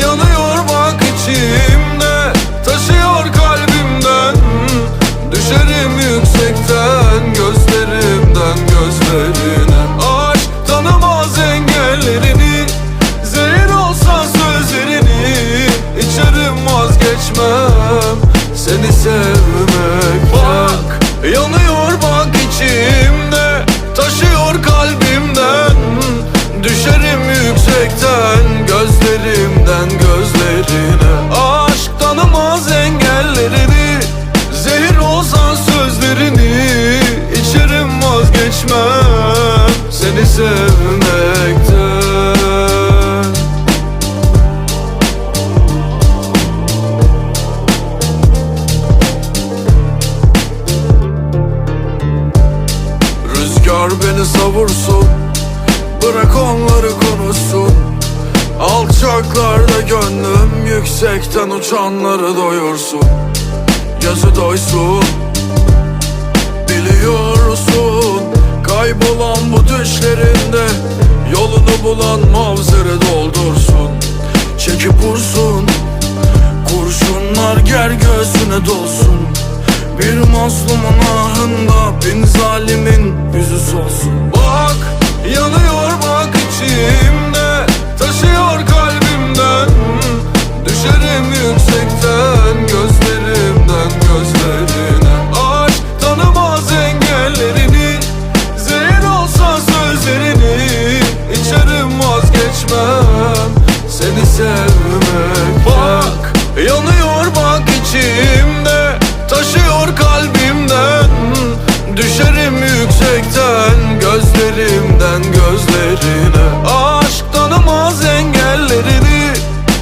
Yanıyor bak içimde Taşıyor kalbimden. Düşerim yüksekten Gözlerimden gözlerine. Aşk tanımaz engellerini Zehir olsa sözlerini. İçerim vazgeçmem Seni sevmek Bak yanıyor bak içimde Taşıyor kalbimden. Düşerim yüksekten Rüzgar beni savursun Bırak onları konuşsun. Alçaklarda gönlüm Yüksekten uçanları doyursun. Gözü doysun Kaybolan bu düşlerinde Yolunu bulan mavzere doldursun Çekip vursun. Kurşunlar ger göğsüne dolsun Bir mazlumun ahında Bin zalimin yüzü solsun. Bak yanıyor bak sevmek. Bak yanıyor bak içimde Taşıyor kalbimden. Düşerim yüksekten Gözlerimden gözlerine. Aşk tanımaz engellerini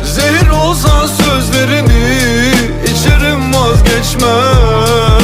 Zehir olsa sözlerini. İçerim vazgeçmem